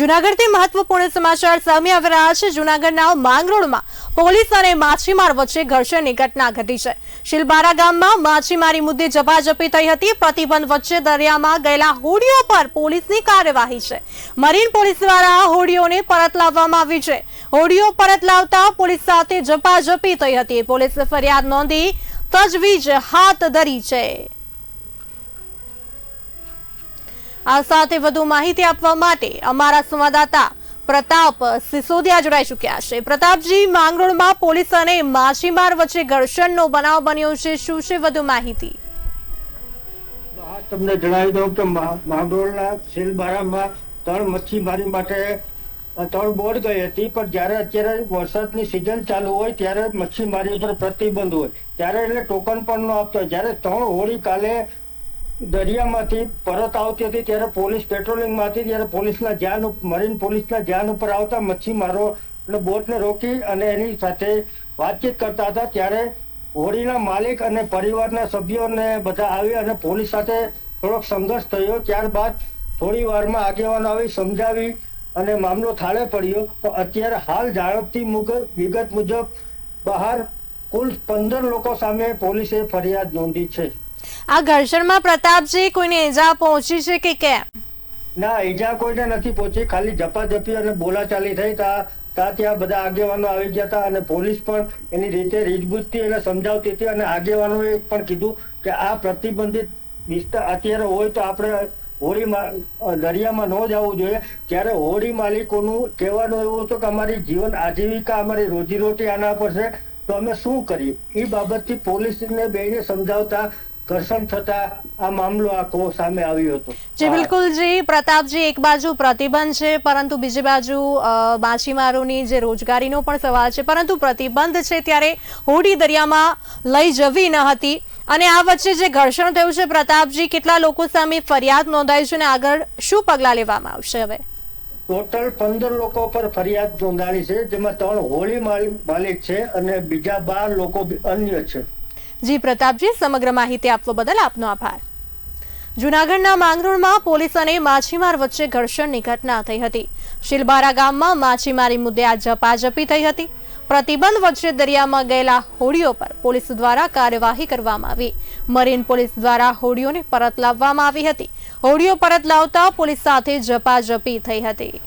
જુનાગઢથી મહત્વપૂર્ણ સમાચાર સામે આવી રહ્યા છે. જુનાગઢના માંગરોળમાં પોલીસ અને માછીમાર વચ્ચે ઘર્ષણની ઘટના ઘટી છે. શિલબારા ગામમાં માછીમારી મુદ્દે ઝપાઝપી થઈ હતી. પ્રતિબંધ વચ્ચે દરિયામાં ગયેલા હોડીઓ પર પોલીસની કાર્યવાહી છે. મરીન પોલીસ દ્વારા હોડીઓને પરત લાવવામાં આવી છે. હોડીઓ પરત લાવતા પોલીસ સાથે ઝપાઝપી થઈ હતી. પોલીસે ફરિયાદ નોંધી તજવીજ હાથ ધરી છે. આ સાથે વધુ માહિતી આપવા માટે અમારા સંવાદદાતા પ્રતાપ સિસોદિયા જોડાઈ ચુક્યા છે. પ્રતાપજી, માંગરોળમાં પોલીસ અને માછીમાર વચ્ચે ઘર્ષણનો બનાવ બન્યો છે. શું છે વધુ માહિતી? તમને જણાવી દઉં કે માંગરોળના સેલબારામાં ત્રણ મચ્છીમારી માટે ત્રણ બોટ ગઈ હતી. પણ જયારે અત્યારે વરસાદની સિઝન ચાલુ હોય ત્યારે મચ્છીમારી પર પ્રતિબંધ હોય. ત્યારે એટલે ટોકન પણ ન આપતો. જયારે ત્રણ હોળી કાલે દરિયામાંથી પરત આવતી હતી ત્યારે પોલીસ પેટ્રોલિંગમાં હતી ત્યારે પોલીસના ધ્યાન મરીન પોલીસના ધ્યાન ઉપર આવતા મચ્છીમારો, એટલે બોટને રોકી અને એની સાથે વાતચીત કરતા હતા ત્યારે હોડીના માલિક અને પરિવારના સભ્યોને બધા આવી અને પોલીસ સાથે થોડોક સંઘર્ષ થયો. ત્યારબાદ થોડી વારમાં આગેવાનો આવી સમજાવી અને મામલો થાળે પડ્યો. તો અત્યારે હાલ મુજબ વિગત મુજબ બહાર કુલ પંદર લોકો સામે પોલીસે ફરિયાદ નોંધી છે. આ ઘર્ષણમાં પ્રતાપજી કોઈને ઈજા પહોંચી છે કે કેમ? ના, ઈજા કોઈને નથી પહોંચી. ખાલી ઝપાઝપી અને બોલાચાલી થઈ તા તા ત્યાં બધા આગેવાનો આવી ગયા હતા અને પોલીસ પણ એની રીતે રીતબૂજથી એને સમજાવતી હતી અને આગેવાનોએ પણ કીધું કે આ પ્રતિબંધિત વિસ્તાર અત્યારે હોય તો આપણે હોળીમાં દરિયામાં ન જવું જોઈએ. ત્યારે હોળી માલિકોનું કહેવાનું એવું હતું કે અમારી જીવન આજીવિકા, અમારી રોજીરોટી આના પર છે. તો અમે શું કરીએ? એ બાબતથી પોલીસને બેને સમજાવતા ઘર્ષણ થતા આ મામલો આખો સામે આવ્યો હતો. જે બિલકુલ જી પ્રતાપજી એક બાજુ પ્રતિબંધ છે પરંતુ બીજી બાજુ માછીમારોની જે રોજગારીનો પણ સવાલ છે. પરંતુ પ્રતિબંધ છે ત્યારે હોડી દરિયામાં લઈ જવી ન હતી. અને આ વચ્ચે જે ઘર્ષણ થયું છે પ્રતાપજી કેટલા લોકો સામે ફરિયાદ નોંધાઈ છે અને આગળ શું પગલાં લેવામાં આવશે હવે? ટોટલ પંદર લોકો પર ફરિયાદ નોંધાણી છે જેમાં ત્રણ હોળી માલિક માલિક છે અને બીજા બાર લોકો અન્ય છે. જી પ્રતાપજી, સમગ્ર માહિતી આપવા બદલ આપનો આભાર. જુનાગઢના માંગરોળમાં પોલીસ અને માછીમાર વચ્ચે ઘર્ષણની ઘટના થઈ હતી. શિલબારા ગામમાં માછીમારી મુદ્દે આ ઝપાઝપી થઈ હતી. પ્રતિબંધ વચ્ચે દરિયામાં ગયેલા હોડીઓ પર પોલીસ દ્વારા કાર્યવાહી કરવામાં આવી. મરીન પોલીસ દ્વારા હોડીઓને પરત લાવવામાં આવી હતી. હોડીઓ પરત લાવતા પોલીસ સાથે ઝપાઝપી થઈ હતી.